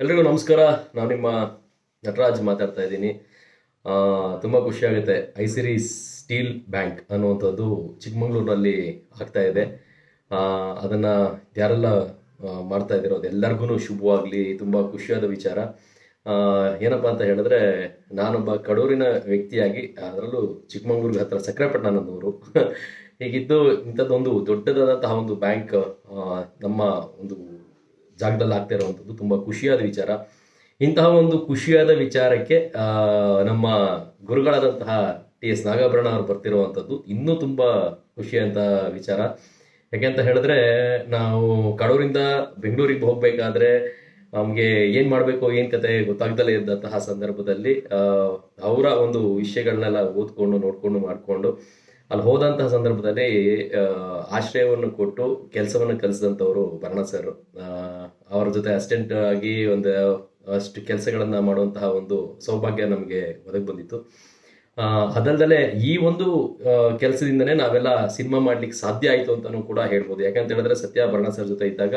ಎಲ್ರಿಗೂ ನಮಸ್ಕಾರ. ನಾನು ನಿಮ್ಮ ನಟರಾಜ್ ಮಾತಾಡ್ತಾ ಇದ್ದೀನಿ. ತುಂಬ ಖುಷಿ ಆಗುತ್ತೆ. ಐಸಿರಿ ಸ್ಟೀಲ್ ಬ್ಯಾಂಕ್ ಅನ್ನುವಂಥದ್ದು ಚಿಕ್ಕಮಂಗ್ಳೂರಿನಲ್ಲಿ ಆಗ್ತಾ ಇದೆ. ಅದನ್ನು ಯಾರೆಲ್ಲ ಮಾಡ್ತಾ ಇದ್ದೀರೋ ಅದೆಲ್ಲರಿಗೂ ಶುಭವಾಗಲಿ. ತುಂಬ ಖುಷಿಯಾದ ವಿಚಾರ. ಏನಪ್ಪ ಅಂತ ಹೇಳಿದ್ರೆ, ನಾನೊಬ್ಬ ಕಡೂರಿನ ವ್ಯಕ್ತಿಯಾಗಿ, ಅದರಲ್ಲೂ ಚಿಕ್ಕಮಂಗ್ಳೂರಿಗೆ ಹತ್ರ ಸಕ್ರೆಪಟ್ಟಣ ನನ್ನೂರು ಹೀಗಿದ್ದು ಇಂಥದ್ದೊಂದು ದೊಡ್ಡದಾದಂತಹ ಒಂದು ಬ್ಯಾಂಕ್ ನಮ್ಮ ಒಂದು ಜಾಗದಲ್ಲಿ ಆಗ್ತಾ ಇರುವಂಥದ್ದು, ತುಂಬ ಖುಷಿಯಾದ ವಿಚಾರ. ಇಂತಹ ಒಂದು ಖುಷಿಯಾದ ವಿಚಾರಕ್ಕೆ ನಮ್ಮ ಗುರುಗಳಾದಂತಹ ಟಿ ಎಸ್ ನಾಗಾಭರಣ ಅವರು ಬರ್ತಿರುವಂಥದ್ದು ಇನ್ನೂ ತುಂಬ ಖುಷಿಯಂತ ವಿಚಾರ. ಯಾಕೆಂತ ಹೇಳಿದ್ರೆ, ನಾವು ಕಡೂರಿಂದ ಬೆಂಗಳೂರಿಗೆ ಹೋಗ್ಬೇಕಾದ್ರೆ ನಮಗೆ ಏನ್ ಮಾಡಬೇಕು, ಏನ್ ಕತೆ ಗೊತ್ತಾಗ್ದಲೇ ಇದ್ದಂತಹ ಸಂದರ್ಭದಲ್ಲಿ ಅವರ ಒಂದು ವಿಷಯಗಳನ್ನೆಲ್ಲ ಓದ್ಕೊಂಡು, ನೋಡ್ಕೊಂಡು, ಮಾಡಿಕೊಂಡು ಅಲ್ಲಿ ಹೋದಂತಹ ಸಂದರ್ಭದಲ್ಲಿ ಆಶ್ರಯವನ್ನು ಕೊಟ್ಟು ಕೆಲಸವನ್ನು ಕಲಿಸಿದಂಥವ್ರು ಭರಣ ಸರ್ ಅವರ ಜೊತೆ ಅಸಿಸ್ಟೆಂಟ್ ಆಗಿ ಒಂದು, ಅಷ್ಟು ಕೆಲಸಗಳನ್ನ ಮಾಡುವಂತಹ ಒಂದು ಸೌಭಾಗ್ಯ ನಮಗೆ ಒದಗಿ ಬಂದಿತ್ತು. ಅದಲ್ದಲೆ ಈ ಒಂದು ಕೆಲಸದಿಂದನೇ ನಾವೆಲ್ಲ ಸಿನಿಮಾ ಮಾಡ್ಲಿಕ್ಕೆ ಸಾಧ್ಯ ಆಯಿತು ಅಂತಾನೂ ಕೂಡ ಹೇಳ್ಬೋದು. ಯಾಕಂತ ಹೇಳಿದ್ರೆ ಸತ್ಯ ಭರಣ ಸರ್ ಜೊತೆ ಇದ್ದಾಗ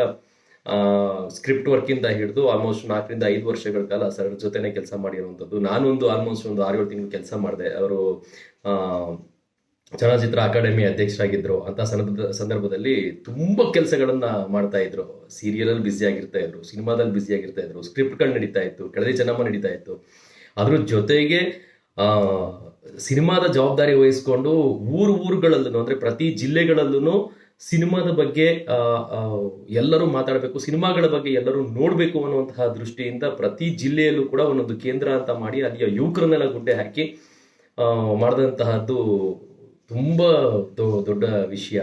ಸ್ಕ್ರಿಪ್ಟ್ ವರ್ಕಿಂದ ಹಿಡಿದು ಆಲ್ಮೋಸ್ಟ್ ನಾಲ್ಕರಿಂದ ಐದು ವರ್ಷಗಳ ಕಾಲ ಸರ್ ಜೊತೆನೆ ಕೆಲಸ ಮಾಡಿರುವಂಥದ್ದು. ನಾನೊಂದು ಆಲ್ಮೋಸ್ಟ್ ಒಂದು ಆರು ಏಳು ತಿಂಗಳು ಕೆಲಸ ಮಾಡಿದೆ. ಅವರು ಚಲನಚಿತ್ರ ಅಕಾಡೆಮಿ ಅಧ್ಯಕ್ಷರಾಗಿದ್ದರು ಅಂತ ಸಂದರ್ಭ ಸಂದರ್ಭದಲ್ಲಿ ತುಂಬ ಕೆಲಸಗಳನ್ನು ಮಾಡ್ತಾ ಇದ್ರು. ಸೀರಿಯಲ್ ಅಲ್ಲಿ ಬ್ಯುಸಿ ಆಗಿರ್ತಾ ಇದ್ರು, ಸಿನಿಮಾದಲ್ಲಿ ಬ್ಯುಸಿ ಆಗಿರ್ತಾ ಇದ್ರು ಸ್ಕ್ರಿಪ್ಟ್ಗಳು ನಡೀತಾ ಇತ್ತು, ಕೆಳದಿ ಚೆನ್ನಮ್ಮ ನಡೀತಾ ಇತ್ತು. ಅದ್ರ ಜೊತೆಗೆ ಸಿನಿಮಾದ ಜವಾಬ್ದಾರಿ ವಹಿಸ್ಕೊಂಡು ಊರು ಊರುಗಳಲ್ಲೂ ಅಂದ್ರೆ ಪ್ರತಿ ಜಿಲ್ಲೆಗಳಲ್ಲೂ ಸಿನಿಮಾದ ಬಗ್ಗೆ ಎಲ್ಲರೂ ಮಾತಾಡಬೇಕು, ಸಿನಿಮಾಗಳ ಬಗ್ಗೆ ಎಲ್ಲರೂ ನೋಡಬೇಕು ಅನ್ನುವಂತಹ ದೃಷ್ಟಿಯಿಂದ ಪ್ರತಿ ಜಿಲ್ಲೆಯಲ್ಲೂ ಕೂಡ ಒಂದೊಂದು ಕೇಂದ್ರ ಅಂತ ಮಾಡಿ ಅಲ್ಲಿಯ ಯುವಕರನ್ನೆಲ್ಲ ಗುಡ್ಡೆ ಹಾಕಿ ಮಾಡಿದಂತಹದ್ದು ತುಂಬಾ ದೊಡ್ಡ ವಿಷಯ.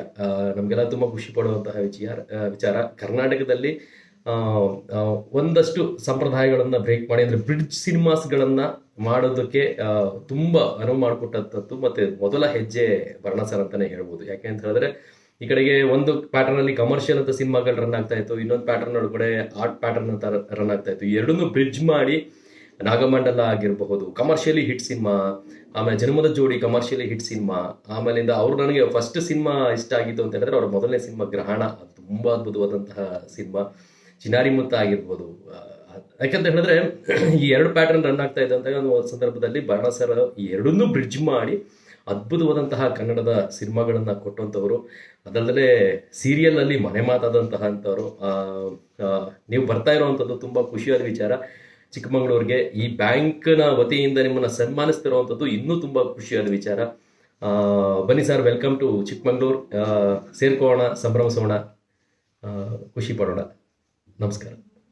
ನಮಗೆಲ್ಲ ತುಂಬ ಖುಷಿ ಪಡುವಂತಹ ವಿಚಾರ ವಿಚಾರ. ಕರ್ನಾಟಕದಲ್ಲಿ ಒಂದಷ್ಟು ಸಂಪ್ರದಾಯಗಳನ್ನು ಬ್ರೇಕ್ ಮಾಡಿ, ಅಂದ್ರೆ ಬ್ರಿಡ್ಜ್ ಸಿನಿಮಾಸ್ಗಳನ್ನ ಮಾಡೋದಕ್ಕೆ ತುಂಬ ಅನುವು ಮಾಡಿಕೊಟ್ಟಂಥದ್ದು ಮತ್ತೆ ಮೊದಲ ಹೆಜ್ಜೆ ಭರಣ ಸರ್ ಅಂತಾನೆ ಹೇಳ್ಬೋದು. ಯಾಕೆ ಅಂತ ಹೇಳಿದ್ರೆ, ಈ ಕಡೆಗೆ ಒಂದು ಪ್ಯಾಟರ್ನ್ ಅಲ್ಲಿ ಕಮರ್ಷಿಯಲ್ ಅಂತ ಸಿನಿಮಾಗಳು ರನ್ ಆಗ್ತಾ ಇತ್ತು, ಇನ್ನೊಂದು ಪ್ಯಾಟರ್ನ್ ಒಳಗಡೆ ಆರ್ಟ್ ಪ್ಯಾಟರ್ನ್ ಅಂತ ರನ್ ಆಗ್ತಾ ಇತ್ತು. ಎರಡನ್ನೂ ಬ್ರಿಡ್ಜ್ ಮಾಡಿ ನಾಗಮಂಡಲ ಆಗಿರಬಹುದು ಕಮರ್ಷಿಯಲಿ ಹಿಟ್ ಸಿನಿಮಾ ಆಮೇಲೆ ಜನ್ಮದ ಜೋಡಿ ಕಮರ್ಷಿಯಲಿ ಹಿಟ್ ಸಿನಿಮಾ ಆಮೇಲಿಂದ ಅವರು ನನಗೆ ಫಸ್ಟ್ ಸಿನಿಮಾ ಇಷ್ಟ ಆಗಿತ್ತು ಅಂತ ಹೇಳಿದ್ರೆ ಅವ್ರ ಮೊದಲನೇ ಸಿನಿಮಾ ಗ್ರಹಣ. ತುಂಬಾ ಅದ್ಭುತವಾದಂತಹ ಸಿನಿಮಾ ಚಿನಾರಿ ಮುತ್ತ ಆಗಿರ್ಬೋದು. ಯಾಕಂತ ಹೇಳಿದ್ರೆ ಈ ಎರಡು ಪ್ಯಾಟರ್ನ್ ರನ್ ಆಗ್ತಾ ಇದ್ದಂತಹ ಒಂದು ಸಂದರ್ಭದಲ್ಲಿ ಬಾಣಸರ ಸರ್ ಈ ಎರಡನ್ನೂ ಬ್ರಿಡ್ಜ್ ಮಾಡಿ ಅದ್ಭುತವಾದಂತಹ ಕನ್ನಡದ ಸಿನಿಮಾಗಳನ್ನ ಕೊಟ್ಟಂತವರು. ಅದಲ್ಲದೆ ಸೀರಿಯಲ್ ಅಲ್ಲಿ ಮನೆ ಮಾತಾದಂತಹ ಆ, ನೀವು ಬರ್ತಾ ಇರುವಂತದ್ದು ತುಂಬಾ ಖುಷಿಯಾದ ವಿಚಾರ. ಚಿಕ್ಕಮಗಳೂರಿಗೆ ಈ ಬ್ಯಾಂಕ್ನ ವತಿಯಿಂದ ನಿಮ್ಮನ್ನ ಸನ್ಮಾನಿಸ್ತಿರುವಂಥದ್ದು ಇನ್ನೂ ತುಂಬಾ ಖುಷಿಯಾದ ವಿಚಾರ. ಬನ್ನಿ ಸರ್, ವೆಲ್ಕಮ್ ಟು ಚಿಕ್ಕಮಗಳೂರು. ಸೇರ್ಕೋಣ ಸಂಭ್ರಮಿಸೋಣ. ಖುಷಿ ಪಡೋಣ. ನಮಸ್ಕಾರ.